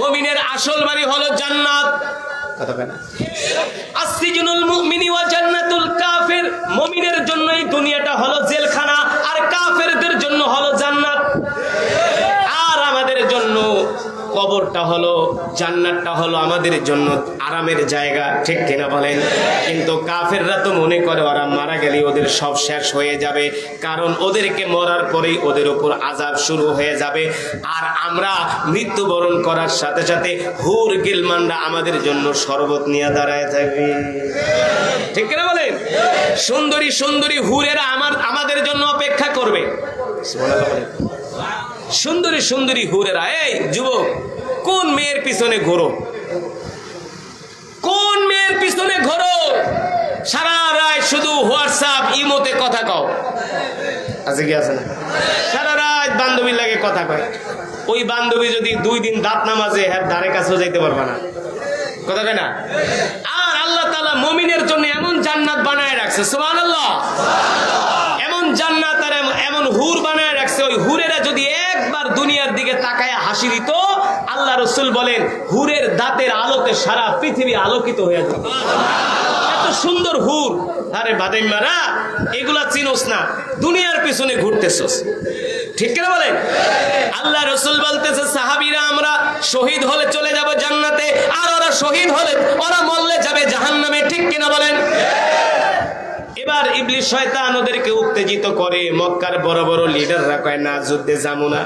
মুমিনের আসল বাড়ি হলো জান্নাত। কথা না। আসসিজনুল মুমিনি ওয়া জান্নাতুল কাফির মুমিনের জন্য এই দুনিয়াটা হলো জেলখানা আর কাফেরদের জন্য হলো জান্নাত আর আমাদের জন্য কবরটা হলো, জান্নাতটা হলো আমাদের জন্য আরামের জায়গা, ঠিক কিনা বলেন? কিন্তু কাফেররা তো মনে করে, ওরা মারা গেলে ওদের সব শেষ হয়ে যাবে, কারণ ওদেরকে মরার পরেই ওদের উপর আজাব শুরু হয়ে যাবে। আর আমরা মৃত্যুবরণ করার সাথে সাথে হুর গিলমানরা আমাদের জন্য শরবত নিয়ে দাঁড়ায় থাকবে। ঠিক কিনা বলেন? সুন্দরী সুন্দরী হুরেরা আমার, আমাদের জন্য অপেক্ষা করবে। সুন্দরী সুন্দরী হুরেরা এই যুবক কোন মেয়ের পিছনে ঘোরো? কোন মেয়ের পিছনে ঘোরো? সারা রাত শুধু হোয়াটসঅ্যাপ ইমোতে কথা কও। আছে কি আছে না? সারা রাত বান্ধবীর লাগে কথা কয়। ওই বান্ধবী যদি দুই দিন দাঁত নামাজে হ্যাঁ ধারে কাছেও যাইতে পারবে না। কথা কয় না? আর আল্লাহ তালা মমিনের জন্য এমন জান্নাত বানায় রাখছে সুবহানাল্লাহ। এমন জান্নাত আর এমন- হুর বানায় রাখছে, ওই হুরেরা যদি একবার দুনিয়ার দিকে তাকায় হাসি দিত, আল্লাহ রসুল বলেন, হুরের দাঁতের আলোতে সারা পৃথিবী আলোকিত হয়ে যেত এত সুন্দর হুর। আরে বাদাইমারা এগুলা চিনোস না। দুনিয়ার পিছনে ঘুরতেছস। ঠিক কিনা বলেন? আল্লাহ রসুল বলতেছে, সাহাবিরা আমরা শহীদ হলে চলে যাব জান্নাতে, আর ওরা শহীদ হলে, ওরা মরলে যাবে জাহান্নামে। ঠিক কিনা বলেন? এবার ইবলিশ শয়তান ওদেরকে উত্তেজিত করে, মক্কার বড় বড় লিডাররা কয়, না, যুদ্ধে যাব না।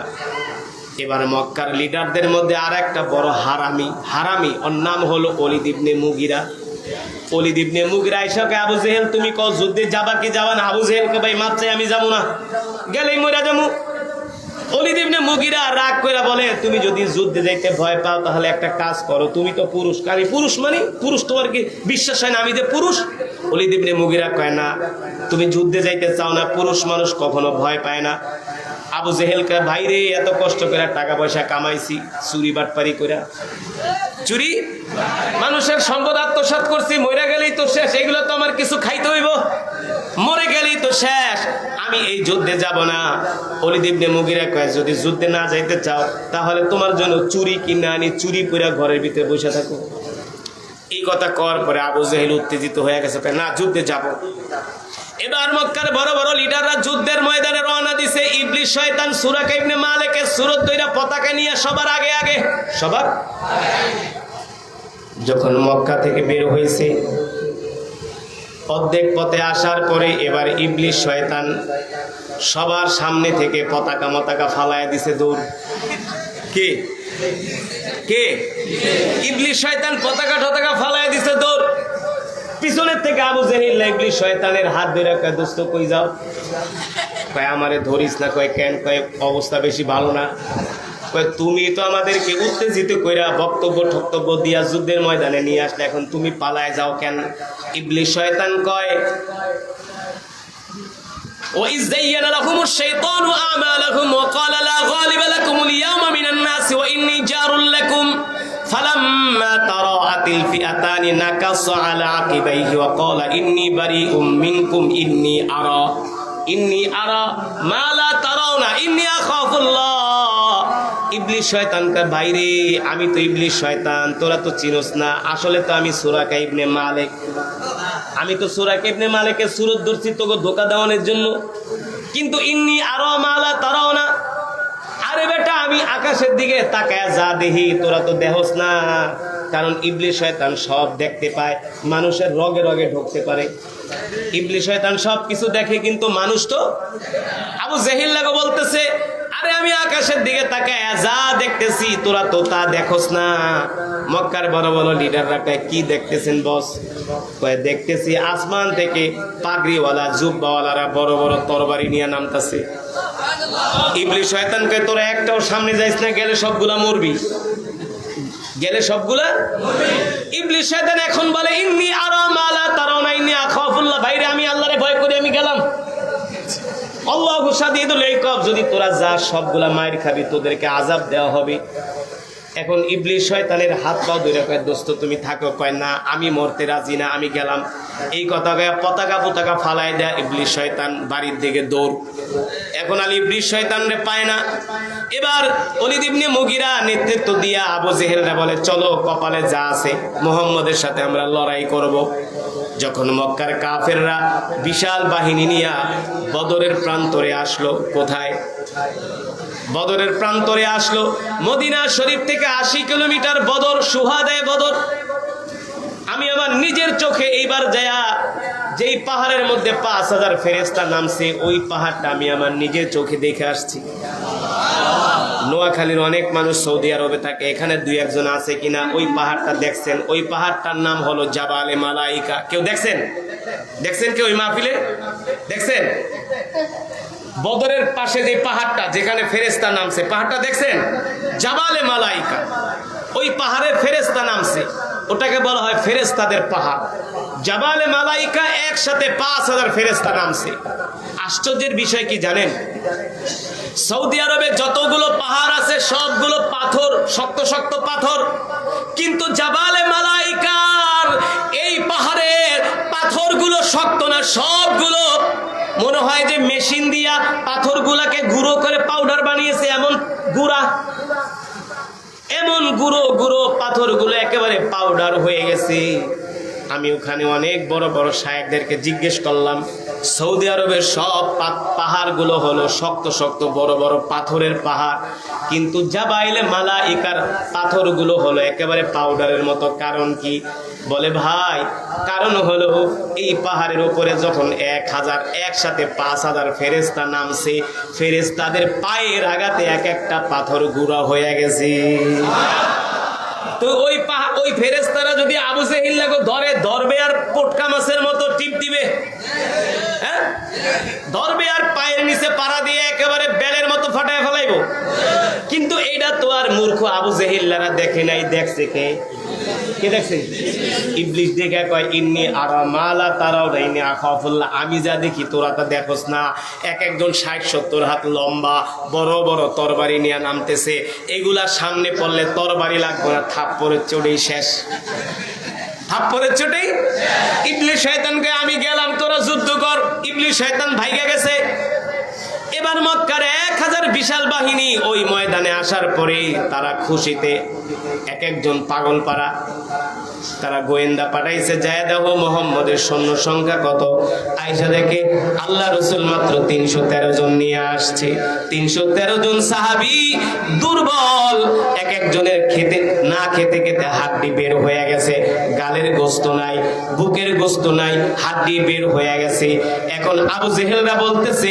এবার মক্কার লিডারদের মধ্যে আর একটা বড় হারামি হারামি, ওর নাম হলো অলিদ মুগিরা। অলিদ মুগিরা এসবকে আবু জেহেল, তুমি কও, যুদ্ধে যাবা কি যাবা না? আবু জেহেলকে, ভাই, মাত্রায় আমি যাব না। গেলেই মরা যাব। অলিদ ইবনে মুগিরা রাগ করে বলে, তুমি যদি যুদ্ধে যাইতে ভয় পাও, তাহলে একটা কাজ করো, তুমি তো পুরুষ। আমি পুরুষ মানে? পুরুষ তোমার কি বিশ্বাস হয় না আমি যে পুরুষ? অলিদিবনে মুগিরা কয়, না, তুমি যুদ্ধে যাইতে চাও না, পুরুষ মানুষ কখনো ভয় পায় না। আবু জেহেলকে, ভাইরে, এত কষ্ট করে টাকা পয়সা কামাইছি, চুরি বাটপারি করে চুরি? মানুষের সম্পদ আত্মসাৎ করছি, মরে গেলেই তো শেষ। এগুলো তো আমার কিছু খাইতে হইব। মরে গেলেই তো শেষ। আমি এই যুদ্ধে যাব না। অলিদিবনে মুগিরা কয়, যদি যুদ্ধে না যাইতে চাও, তাহলে তোমার জন্য চুরি কিনে আনি, চুরি পুরা ঘরের ভিতরে বসে থাকো। এই কথা কর পরে আবু জাহেল উত্তেজিত হয়ে গেছে না, যুদ্ধে যাব। এবার মক্কার বড় বড় লিডাররা যুদ্ধের ময়দানে রওনা দিছে। ইবলিশ শয়তান সুরা ইবনে মালিকের সুরত দইরা পতাকা নিয়ে সবার আগে আগে, সবার যখন মক্কা থেকে বের হয়েছে অর্ধেক পথে আসার পরে এবার ইবলিশ শয়তান সবার সামনে থেকে পতাকা মতাকা ফালায় দিছে দৌড়। কে? কে? ইবলিশ শয়তান পতাকা টতাকা ফালায় দিছে তোর। পিছনের থেকে আবু জাহিল ইবলিশ শয়তানের হাত ধরে কয়, দোস্ত, কই যাও? কয়, আমারে ধরিস না। কয়, কেন? কয়, অবস্থা বেশি ভালো না। কয়, তুমি তো আমাদেরকে উত্তেজিত কইরা বক্তব্য, ঠক্তব্য দিয়া যুদ্ধের ময়দানে নিয়ে আসলে, এখন তুমি পালায় যাও কেন? ইবলিশ শয়তান কয় وإذ زين لهم الشيطان أعمالهم وقال لا غالب لكم اليوم من الناس وإني جار لكم. فلما تراءت الفئتان نكص على عقبيه وقال إني بريء منكم إني أرى إني أرى ما لا ترون إني أخاف الله. ইবলিশ শয়তানকার বাইরে আমি তো ইবলিশ শয়তান, তোরা তো চিনোস না। আসলে তো আমি সুরাকা ইবনে মালিক। আমি তো সুরাকা ইবনে মালিকের সুরত ধরছি, তোকে ধোকা দেওয়ানোর জন্য। কিন্তু ইন্নি আরও মালা তারাও না। আরে বেটা, আমি আকাশের দিকে তাকায় যা দেখি, তোরা তো দেহস না। কারণ ইবলিশ শয়তান সব দেখতে পায়, মানুষের রগে রগে ঢুকতে পারে। ইবলিশ শয়তান সব কিছু দেখে, কিন্তু মানুষ তো আবু জেহিল্লাগো বলতেছে আরে আমি আকাশের দিকে তাকায় যা দেখতেছি, তোরা তো তা দেখোস না। মক্কার বড় বড় লিডাররা কয়, কি দেখতেছেন বস? কয়, দেখতেছি আসমান থেকে পাগড়িওয়ালা, জুব্বাওয়ালারা বড় বড় তরবারি নিয়ে নামতাছে। ইবলিশ শয়তান কয়, তোরা একটাও সামনে যাইস না, গেলে সবগুলা মরবি। গেলে সবগুলা ইবলিশ শয়তান এখন বলে, ইন্নি আরা মালা তারাও না, ইন্নি আখাফুল্লাহ ভাইরে আমি আল্লাহরে ভয় করে, আমি গেলাম। আল্লাহ সাদিদুল এইকব যদি তোরা যা সবগুলা মায়ের খাবি, তোদেরকে আজাব দেওয়া হবে। এখন ইবলিশ শয়তানের হাত পাও ধরে কয়, দোস্ত, তুমি থাকো। কয়, না, আমি মরতে রাজি না, আমি গেলাম। এই কথা কয়ে পতাকা পতাকা ফালাই দেয় ইবলিশ শয়তান বাড়ির দিকে দৌড়। এখন আলী ইবলিশ শয়তান রে পায় না। এবার অলিদ মুগিরা নেতৃত্ব দিয়া আবু জেহেলরা বলে, চলো, কপালে যা আছে, মোহাম্মদের সাথে আমরা লড়াই করব। যখন মক্কার কাফেররা বিশাল বাহিনী নিয়ে বদরের প্রান্তরে আসলো, কোথায়? বদরের প্রান্তরে আসলো, মদিনা শরীফ থেকে আশি কিলোমিটার বদর সুহাদায় বদর। আমি আমার নিজের চোখে এইবার যায়া যেই পাহাড়ের মধ্যে পাঁচ হাজার ফেরেস্তা নামছে, ওই পাহাড়টা আমি আমার নিজের চোখে দেখে আসছি। নোয়াখালীর অনেক মানুষ সৌদি আরবে থাকে, এখানে দুই একজন আছে কিনা, ওই পাহাড়টা দেখছেন। ওই পাহাড়টার নাম হলো জাবালে মালাইকা। কেউ দেখছেন? দেখছেন কেউ ওই মাহফিলে? দেখছেন? বদরের পাশে যে পাহাড়টা, যেখানে ফেরেস্তা নামছে, পাহাড়টা দেখছেন? জাবালে মালাইকা। ওই পাহাড়ে ফেরেস্তা নামছে। ওটাকে বলা হয় ফেরেস্তাদের পাহাড়। জাবালে মালাইকা একসাথে পাঁচ হাজার ফেরেস্তা নামছে। আশ্চর্যের বিষয় কি জানেন? সৌদি আরবে যতগুলো পাহাড় আছে, সবগুলো পাথর, শক্ত শক্ত পাথর। কিন্তু জাবালে মালাইকার এই পাহাড়ের পাথরগুলো শক্ত না, সবগুলো মনে হয় যে মেশিন দিয়া পাথরগুলাকে গুঁড়ো করে পাউডার বানিয়েছে, এমন গুঁড়া। এমন গুঁড়ো গুঁড়ো পাথরগুলো একেবারে পাউডার হয়ে গেছে। আমি ওখানে অনেক বড় বড় সাহেবদেরকে জিজ্ঞেস করলাম সৌদি আরবের সব পাহাড়গুলো হলো শক্ত শক্ত বড় বড় পাথরের পাহাড়। কিন্তু জাবাইলে মালা ইকার পাথরগুলো হলো একেবারে পাউডারের মতো। কারণ কি? বলে, ভাই, কারণ হলো এই পাহাড়ের উপরে যখন এক হাজার একসাথে পাঁচ হাজার ফেরেস্তা নামছে ফেরেস্তাদের পায়ের আঘাতে এক একটা পাথর গুঁড়া হয়ে গেছে। তো ওই ওই ফেরেস্তারা যদি আবু সেহিল্লাকে ধরে, ধরবে আর পটকা মাছের মতো টিপ দিবে। হ্যাঁ? ধরবে আর পায়ের নিচে পাড়া দিয়ে একেবারে বেলের মতো ফাটায় ফেলাইবো। কিন্তু এইটা তো আর মূর্খ আবু জেহিল্লারা দেখে নাই, দেখছে কে? কে দেখছে? দেখে কয়, ইন্নি আরা মালা তারাও আমি যা দেখি তোরা তা দেখোস না। এক একজন ষাট, সত্তর হাত লম্বা, বড় বড় তরবারি নিয়ে নামতেছে। এগুলা সামনে পড়লে তরবারি লাগবে না থাপ্পরের চড়েই শেষ। থাপ্পরের চোটেই? ইবলিশ শয়তানকে, আমি গেলাম, তোরা যুদ্ধ কর। ইবলিশ শয়তান ভাইগা গেছে। এবার মক্কার এক হাজার বিশাল বাহিনী ওই ময়দানে আসার পরে তারা খুশিতে এক একজন পাগল পাড়া তারা গোয়েন্দা পাঠাইছে যায় দেখো মোহাম্মদের সৈন্য সংখ্যা কত? আইসা দেখে, আল্লাহ রসুল মাত্র তিনশো তেরো জন নিয়ে আসছে। তিনশো তেরো জন সাহাবি দুর্বল। এক একজনের খেতে, না খেতে খেতে হাড্ডি বের হয়ে গেছে। গালের গোস্ত নাই, বুকের গোস্ত নাই, হাড্ডি বের হয়ে গেছে। এখন আবু জেহেলরা বলতেছে,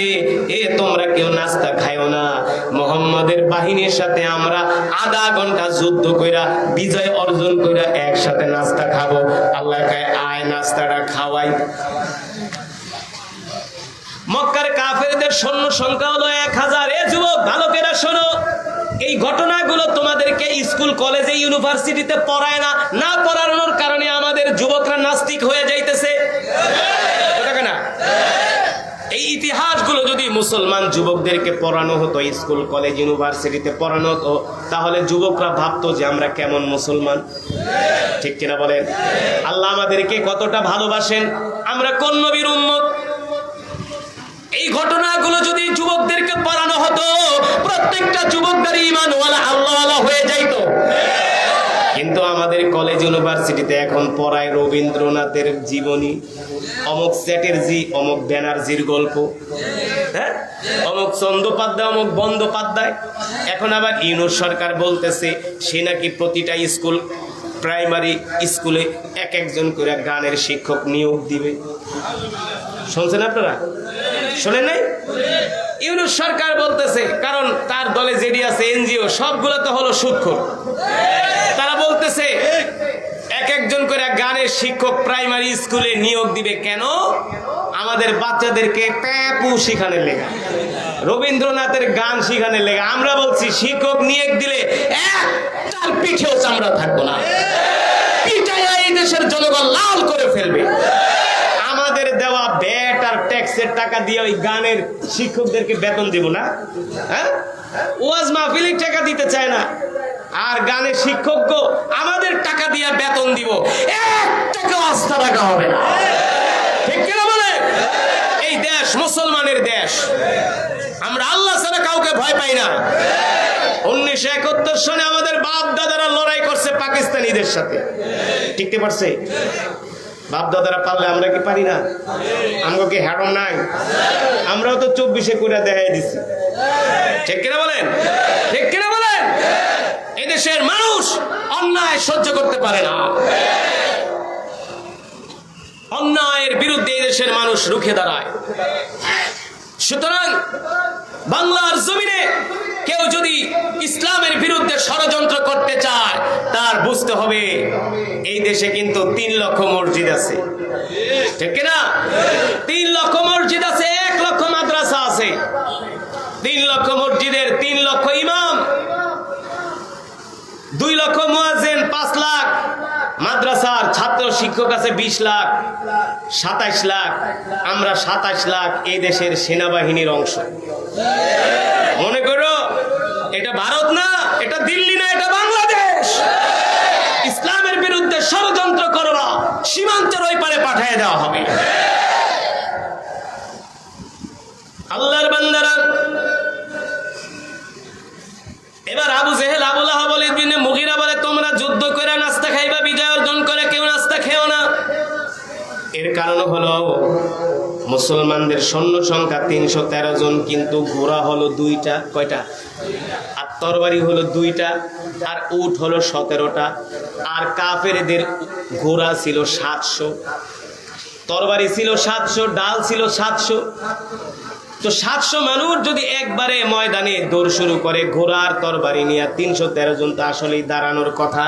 এ, তোমরা কেউ নাস্তা খায়ও না। মোহাম্মদের বাহিনীর সাথে আমরা আধা ঘণ্টা যুদ্ধ কইরা, বিজয় অর্জন কইরা একসাথে নাস্তা খাব। আল্লাহ কায়, আয় নাস্তাটা খাওয়াই। মক্কার কাফেরদের সৈন্য সংখ্যা হলো এক হাজার। এ যুবক ভালোকেরা শোনো। এই ঘটনাগুলো তোমাদেরকে স্কুল, কলেজে, ইউনিভার্সিটিতে পড়ায় না না পড়ানোর কারণে আমাদের যুবকরা নাস্তিক হয়ে যাইতেছে কথা না এই ইতিহাসগুলো যদি মুসলমান যুবকদেরকে পড়ানো হতো স্কুল, কলেজ, ইউনিভার্সিটিতে পড়ানো হতো। তাহলে যুবকরা ভাবতো যে আমরা কেমন মুসলমান। ঠিক কিনা বলেন? আল্লাহ আমাদেরকে কতটা ভালোবাসেন। আমরা কোন নবীর উম্মত? এই ঘটনাগুলো যদি যুবকদেরকে পড়ানো হতো, প্রত্যেকটা যুবকদের ইমানওয়ালা আল্লাহওয়ালা হয়ে যাইতো। কিন্তু আমাদের কলেজ ইউনিভার্সিটিতে এখন পড়ায় রবীন্দ্রনাথের জীবনী, অমুক চ্যাটার্জি, অমুক ব্যানার্জির গল্প হ্যাঁ? অমুক চন্দ্রোপাধ্যায়, অমুক বন্দ্যোপাধ্যায়। এখন আবার ইউনুস সরকার বলতেছে, সে নাকি প্রতিটা স্কুল, প্রাইমারি স্কুলে এক একজন করে গানের শিক্ষক নিয়োগ দিবে। শুনছেন আপনারা? শোনেন নাই? ইউনুস সরকার বলতেছে, কারণ তার দলে জেডি আছে এনজিও, সবগুলো তো হলো সুৎখর। বলতেছে, এক একজন করে গানের শিক্ষক প্রাইমারি স্কুলে নিয়োগ দিবে কেন? আমাদের বাচ্চাদেরকে প্যাপু শিখানে লেগা রবীন্দ্রনাথের গান শিখানে লেগা আমরা বলছি, শিক্ষক নিয়োগ দিলে পিঠেও চামড়া থাকব না। এই দেশের জনগণ লাল করে ফেলবে। আমাদের দেওয়া ব্যাট আর ট্যাক্সের টাকা দিয়ে ওই গানের শিক্ষকদেরকে বেতন দেব না? হ্যাঁ? ওয়াজ মাহফিলের টাকা দিতে চায় না। আর গানের শিক্ষক আমাদের টাকা দিয়ে বেতন দিব। এক টাকা আস্থা রাখা হবে ঠিক কিনা বলে? এই দেশ মুসলমানের দেশ। আমরা আল্লাহ ছাড়া কাউকে ভয় পাই না। উনিশশো একাত্তর সনে আমাদের বাপ দাদারা লড়াই করছে পাকিস্তানিদের সাথে। টিকতে পারছে? বাপ দাদারা পারলে আমরা কি পারি না? আমরা কি হ্যাডম নাই? আমরাও তো চব্বিশে করে দেখাই দিছি। ঠিক কিনা বলেন? ঠিক কিনা বলেন? এদেশের মানুষ অন্যায় সহ্য করতে পারে না। অন্যায়ের বিরুদ্ধে এদেশের মানুষ রুখে দাঁড়ায়। সুতরাং বাংলার জমিনে কেউ যদি ইসলামের বিরুদ্ধে ষড়যন্ত্র করতে চায়, তার বুঝতে হবে এই দেশে কিন্তু তিন লক্ষ মসজিদ আছে। ঠিক না তিন লক্ষ মসজিদ আছে, এক লক্ষ মাদ্রাসা আছে। তিন লক্ষ মসজিদের তিন লক্ষ ইমাম দুই লক্ষ মুয়াজ্জিন পাঁচ লাখ ছাত্র শিক্ষক আছে বিশ লাখ, সাতাইশ লাখ, আমরা সাতাইশ লাখ এই দেশের সেনাবাহিনীর অংশ। মনে করো, এটা ভারত না, এটা দিল্লি না, এটা বাংলাদেশ। ইসলামের বিরুদ্ধে ষড়যন্ত্র করবা সীমান্তের ওই পারে পাঠিয়ে দেওয়া হবে। আল্লাহর বান্দারা, এবার আবু জেহেল আবুল আহাবল মুগিরা বলে, তোমরা এর কারণ হলো মুসলমানদের সৈন্য সংখ্যা তিনশো তেরো জন, কিন্তু ঘোড়া হলো দুইটা, কয়টা? আর তরবারি হলো দুইটা, আর উট হলো সতেরোটা, আর কাফেরদের ঘোড়া ছিল সাতশো, তরবারি ছিল সাতশো, ডাল ছিল সাতশো। তো সাতশো মানুষ যদি একবারে ময়দানে দৌড় শুরু করে ঘোড়ার তরবারি নিয়ে তিনশো তেরো জন, তো আসলেই দাঁড়ানোর কথা।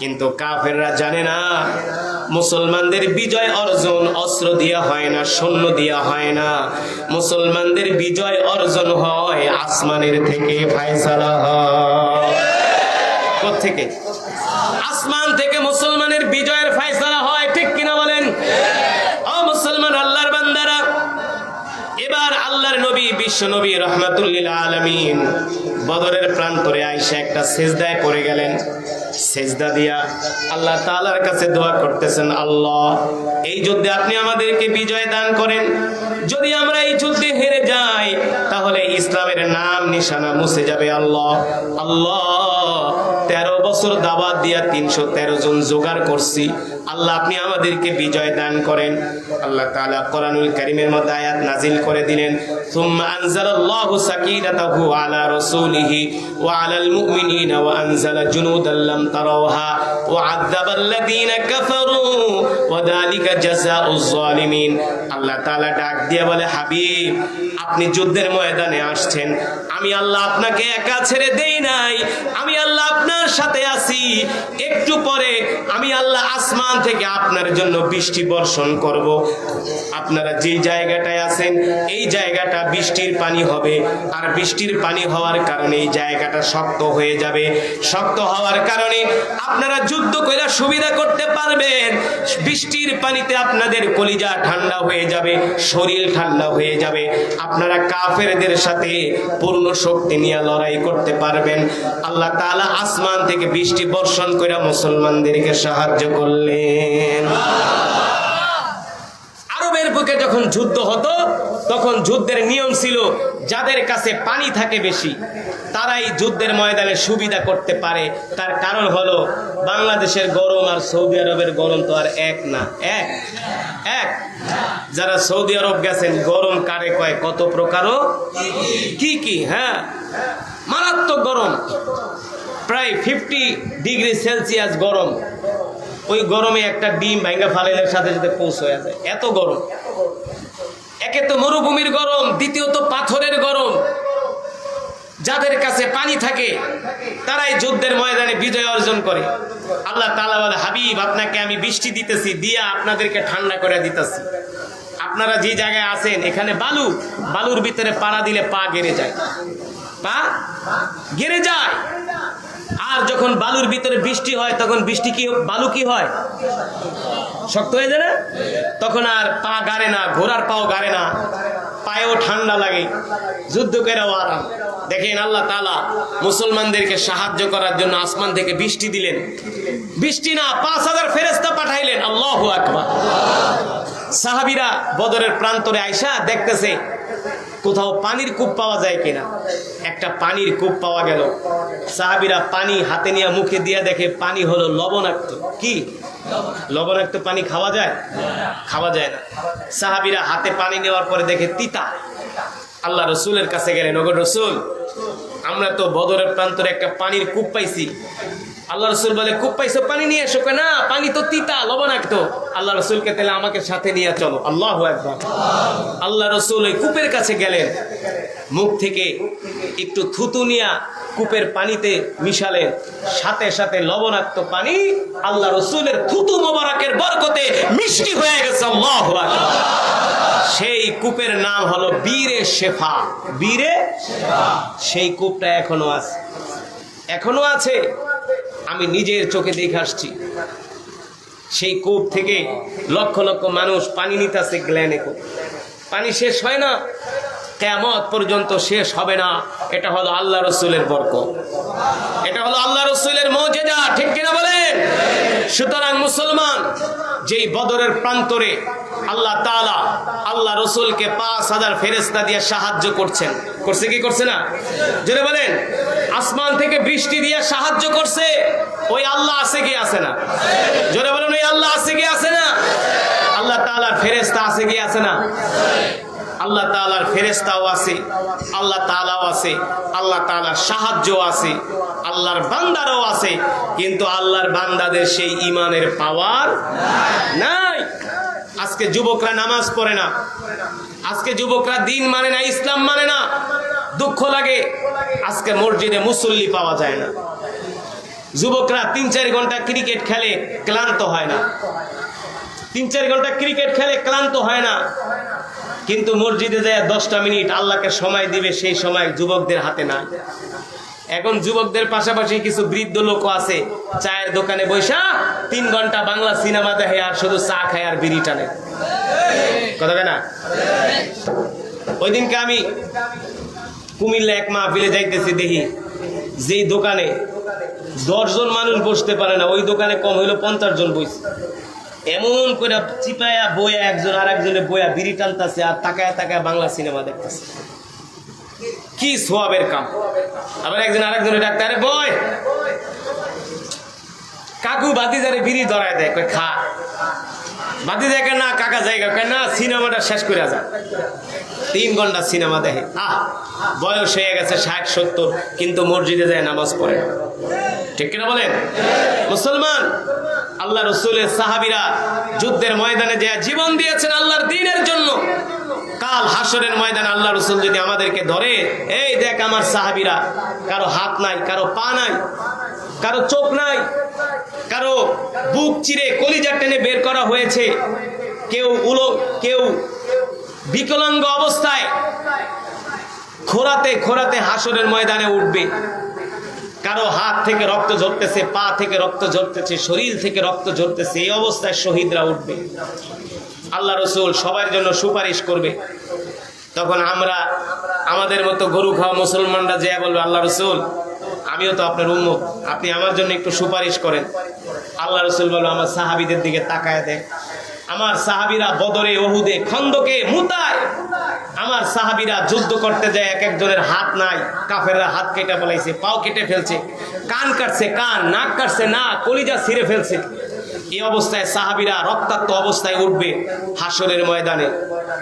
কিন্তু কাফেররা জানে না। মুসলমানদের বিজয় অর্জন অস্ত্র দিয়া হয় না, সৈন্য দিয়া হয় না। মুসলমানদের বিজয় অর্জন হয় আসমানের থেকে ফায়সালা হয়। থেকে আসমান থেকে মুসলমানের বিজয়ের ফায়সালা হয়, ঠিক কিনা বলেন? মুসলমান আল্লাহর বান্দারা, এবার আল্লাহর নবী, বিশ্ব নবী রহমাতুল্লিল আলমিন বদরের প্রান্তরে আইসা একটা সেজদায় পড়ে গেলেন। সেজদা দিয়া আল্লাহ তালার কাছে দোয়া করতেছেন, আল্লাহ, এই যুদ্ধে আপনি আমাদেরকে বিজয় দান করেন। যদি আমরা এই যুদ্ধে হেরে যাই, তাহলে ইসলামের নাম নিশানা মুছে যাবে, আল্লাহ। আল্লাহ বছর দাবাত দিয়া তিনশো তেরো জন জোগাড় করছি। আল্লাহ আপনি আমাদেরকে বিজয় দান করেন। আল্লাহ তাআলা কোরআনুল কারীমের মধ্যে আয়াত নাজিল করে দিলেন। আলা ওয়া আল্লাহ ডাক দিয়ে বলে, হাবিব, আপনি যুদ্ধের ময়দানে আসছেন। আমি আল্লাহ আপনাকে একা ছেড়ে দেই নাই। আমি আল্লাহ আপনার সাথে আছি। একটু পরে আমি আল্লাহ আসমান থেকে আপনার জন্য বৃষ্টি বর্ষণ করব। আপনারা যে জায়গাটায় আছেন, এই জায়গাটা বৃষ্টির পানি হবে। আর বৃষ্টির পানি হওয়ার কারণে এই জায়গাটা শক্ত হয়ে যাবে। শক্ত হওয়ার কারণে আপনারা যুদ্ধ করে সুবিধা করতে পারবেন। বৃষ্টির পানিতে আপনাদের কলিজা ঠান্ডা হয়ে যাবে, শরীর ঠান্ডা হয়ে যাবে। আপনারা কাফেরদের সাথে পূর্ণ শক্তি নিয়ে লড়াই করতে পারবেন। আল্লাহ তালা আসমান থেকে বৃষ্টি বর্ষণ করে মুসলমানদেরকে সাহায্য করলেন। আরবের বুকে যখন যুদ্ধ হতো তখন যুদ্ধের নিয়ম ছিল, যাদের কাছে পানি থাকে বেশি, তারাই যুদ্ধের ময়দানে সুবিধা করতে পারে। তার কারণ হলো, বাংলাদেশের গরম আর সৌদি আরবের গরম তো আর এক না। এক। এক। যারা সৌদি আরব গেছেন, গরম কারে কয়? কত প্রকারও? কি কি? হ্যাঁ। মারাত্মক গরম। প্রায় ফিফটি ডিগ্রি সেলসিয়াস গরম। ওই গরমে একটা ডিম ভাঙ্গা ফালের সাথে সাথে পৌঁছ হয়ে যায়। এত গরম। একে তো মরুভূমির গরম দ্বিতীয়ত পাথরের গরম। যাদের কাছে পানি থাকে, তারাই যুদ্ধের ময়দানে বিজয় অর্জন করে। আল্লাহ তালা বলে, হাবিব, আপনাকে আমি বৃষ্টি দিতেছি, দিয়া আপনাদেরকে ঠান্ডা করে দিতেছি। আপনারা যে জায়গায় আছেন, এখানে বালু, বালুর ভিতরে পাড়া দিলে পা গেড়ে যায়। পা গেড়ে যায়। আর যখন বালুর ভিতরে বৃষ্টি হয়, তখন বৃষ্টি কি, বালু কি হয়? শক্ত হয়ে যায় না? তখন আর পা গাড়ে না, ঘোড়ার পাও গাড়ে না, পায়েও ঠান্ডা লাগে। যুদ্ধ করেও আরাম। দেখেন আল্লাহ তালা মুসলমানদেরকে সাহায্য করার জন্য আসমান থেকে বৃষ্টি দিলেন। বৃষ্টি না, পাঁচ হাজার ফেরেস্তা পাঠাইলেন। আল্লাহ আকবার। সাহাবিরা বদরের প্রান্তরে আইসা দেখতেছে, কোথাও পানির কূপ পাওয়া যায় কিনা। একটা পানির কূপ পাওয়া গেল। সাহাবিরা পানি হাতে নিয়ে মুখে দিয়ে দেখে পানি হলো লবণাক্ত। কি? লবণাক্ত পানি খাওয়া যায়? খাওয়া যায় না। সাহাবিরা হাতে পানি নেওয়ার পরে দেখে তিতা। আল্লাহ রসুলের কাছে গেলেন, ওগো রসুল, আমরা তো বদরের প্রান্তরে একটা পানির কূপ পাইছি। আল্লাহ রসুল বলে কূপ পাইছো, পানি নিয়ে এসো। না, পানি তো তিতা, লবণাক্ত। আল্লাহ রসুলকে তাহলে আমাকে সাথে নিয়ে চলো। আল্লাহ একবার আল্লাহ রসুল ওই কূপের কাছে গেলেন। মুখ থেকে একটু থুতু নিয়া কূপের পানিতে মিশালেন। সাথে সাথে লবণাক্ত পানি আল্লাহ রসুলের থুতু মোবারকের বরকতে মিষ্টি হয়ে গেছে। আল্লাহ সেই কূপের নাম হলো বীরে শেফা। বীরে সেই কূপটা এখনও আছে। এখনও আছে। আমি নিজের চোখে দেখে আসছি। সেই কূপ থেকে লক্ষ লক্ষ মানুষ পানি নিতেছে গ্ল্যানে কূপ। পানি শেষ হয় না কেমত পর্যন্ত শেষ হবে না। এটা হলো আল্লাহ রসুলের বরক এটা হলো আল্লাহ রসুলের মৌজেদা ঠিক কিনা বলেন? সুতরাং মুসলমান, যেই বদরের প্রান্তরে আল্লাহ তাআলা আল্লাহ রসুলকে পাঁচ হাজার ফেরেস্তা দিয়ে সাহায্য করছেন। করছে কি করছে না? জোরে বলেন। আসমান থেকে বৃষ্টি দিয়ে সাহায্য করছে। ওই আল্লাহ আছে কি আছে না? জোরে বলেন, ওই আল্লাহ আছে কি আছে না? আল্লাহ তাআলার ফেরেস্তা আছে কি আছে না? আল্লাহ তাআলার ফেরেস্তাও আছে, আল্লাহ তাআলাও আছে, আল্লাহ তাআলার সাহায্য আছে, আল্লাহর বান্দারও আছে, কিন্তু আল্লাহর বান্দাদের সেই ইমানের পাওয়ার নাই। আজকে যুবকরা নামাজ পড়ে না। আজকে যুবকরা দিন মানে না, ইসলাম মানে না। দুঃখ লাগে। আজকে মসজিদে মুসল্লি পাওয়া যায় না। যুবকরা তিন চার ঘণ্টা ক্রিকেট খেলে ক্লান্ত হয় না। তিন চার ঘণ্টা ক্রিকেট খেলে ক্লান্ত হয় না। কিন্তু মসজিদে যায় দশটা মিনিট আল্লাহকে সময় দিবে, সেই সময় যুবকদের হাতে না এখন যুবকদের পাশাপাশি কিছু বৃদ্ধ লোক আছে, চায়ের দোকানে বৈশা তিন ঘণ্টা বাংলা সিনেমা দেখে আর শুধু চা খায় আর বিড়ি টানে। কথা কয় না? ওই দিনকে আমি কুমিল্লা এক মাহফিলে যাইতেছি, দেখি যেই দোকানে দশজন মানুষ বসতে পারে না, ওই দোকানে কম হইল পঞ্চাশ জন বইছে। এমন করে চিপায়া বইয়া একজন আর একজনে বইয়া বিড়ি টানতেছে আর তাকায় তাকায় বাংলা সিনেমা দেখতেছে। কি সোয়াবের কাম। আবার একজন আরেকজনের ডাক্তার বয় কাকু বাতি যারে বিড়ি ধরায় দেয়, কয়, খা। বাতি দেখে না, কাকা জায়গা। কয়, না, সিনেমাটা শেষ করে যা। তিন ঘণ্টা সিনেমা দেখে। আহ, বয়স হয়ে গেছে ষাট, সত্তর, কিন্তু মসজিদে যায় নামাজ পড়ে। ঠিক কিনা বলেন? মুসলমান, আল্লাহ রসুলের সাহাবিরা যুদ্ধের ময়দানে যে জীবন দিয়েছেন, আল্লাহর দিনের জন্য কাল হাসরের ময়দানে আল্লাহ রসুল যদি আমাদেরকে ধরে, এই দেখ আমার সাহাবিরা, কারও হাত নাই, কারও পা নাই, কারও চোখ নাই, কারও বুক চিরে কলিজা টেনে বের করা হয়েছে, কেউ উলো, কেউ বিকলাঙ্গ অবস্থায় খোরাতে খোরাতে হাসরের ময়দানে উঠবে। কারও হাত থেকে রক্ত ঝরতেছে, পা থেকে রক্ত ঝরতেছে, শরীর থেকে রক্ত ঝরতেছে, এই অবস্থায় শহীদরা উঠবে। আল্লাহ রসুল সবার জন্য সুপারিশ করবে। তখন আমরা আমাদের মতো গরু খাওয়া মুসলমানরা যে বলবে, আল্লাহ রসুল, আমিও তো আপনার উম্মত, আপনি আমার জন্য একটু সুপারিশ করেন। আল্লাহ রসুল বলব, আমার সাহাবিদের দিকে তাকায় দেয় আমার সাহাবিরা বদরে, ওহুদে, খন্দকে, মুতায়। আমার সাহাবিরা যুদ্ধ করতে যায়, এক একজনের হাত নাই, কাফেররা হাত কেটে ফেলাইছে, পাও কেটে ফেলছে, কান কাটছে, কান, নাক কাটছে, না, কলিজা ছিঁড়ে ফেলছে। এই অবস্থায় সাহাবিরা রক্তাক্ত অবস্থায় উঠবে হাসরের ময়দানে।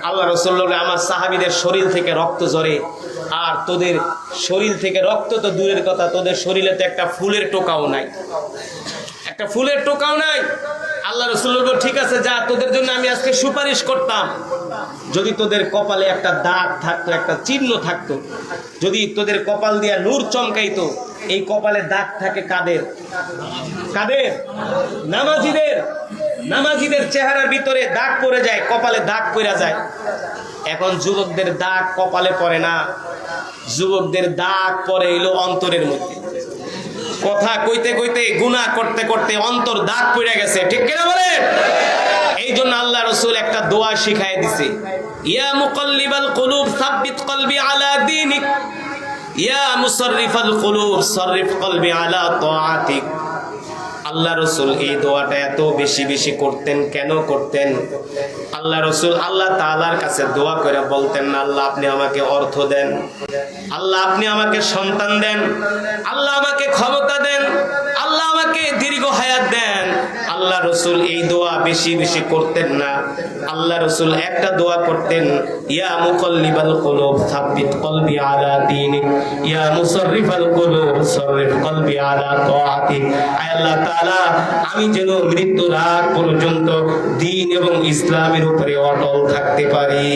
আল্লাহ রসল্ল আমার সাহাবিদের শরীর থেকে রক্ত ঝরে। আর তোদের শরীর থেকে রক্ত তো দূরের কথা তোদের শরীরে তো একটা ফুলের টোকাও নাই। একটা ফুলের টোকাও নাই। আল্লাহ রসুল বলল, ঠিক আছে যা তোদের জন্য আমি আজকে সুপারিশ করতাম। যদি তোদের কপালে একটা দাগ থাকতো একটা চিহ্ন থাকতো যদি তোদের কপাল দিয়া নূর চমকাইতো এই কপালে দাগ থাকে কাদের? কাদের? নামাজিদের। নামাজিদের চেহারার ভিতরে দাগ পড়ে যায়, কপালে দাগ পড়ে যায়। এখন যুবকদের দাগ কপালে পড়ে না। যুবকদের দাগ পড়ে এলো অন্তরের মধ্যে। কথা কইতে কইতে, গুনাহ করতে করতে অন্তর দাগ পড়ে গেছে। ঠিক কিনা বলে এই জন্য আল্লাহ রসুল একটা দোয়া শিখাই দিছে। ইয়া মুকাল্লিবাল কুলুব সাব্বিত কলবি আলা ইয়া মুসাররিফাল কুলুব সাররিফ কলবি আলা তাআতিক। আল্লাহ রসুল, এই দোয়াটা এত বেশি বেশি করতেন, কেন করতেন? আল্লাহ রসুল, আল্লাহ তাআলার কাছে দোয়া করে বলতেন না, আল্লাহ আপনি আমাকে অর্থ দেন, আল্লাহ আপনি আমাকে সন্তান দেন, আল্লাহ আমাকে ক্ষমতা দেন, আল্লাহ আমাকে দীর্ঘ হায়াত দেন। আল্লাহ রসুল এই দোয়া বেশি বেশি করতেন না। আল্লাহ রসুল একটা দোয়া করতেন, ইয়া মুকল্লিবাল কুলুব, সাব্বিত কলবি আলা দীনিক, ইয়া মুসাররিফাল কুলুব, সাররিফ কলবি আলা তাআতিক। আয় আল্লাহ তাআলা, আমি যেন মৃত্যুর আগ পর্যন্ত দ্বীন এবং ইসলামের উপরে অটল থাকতে পারি।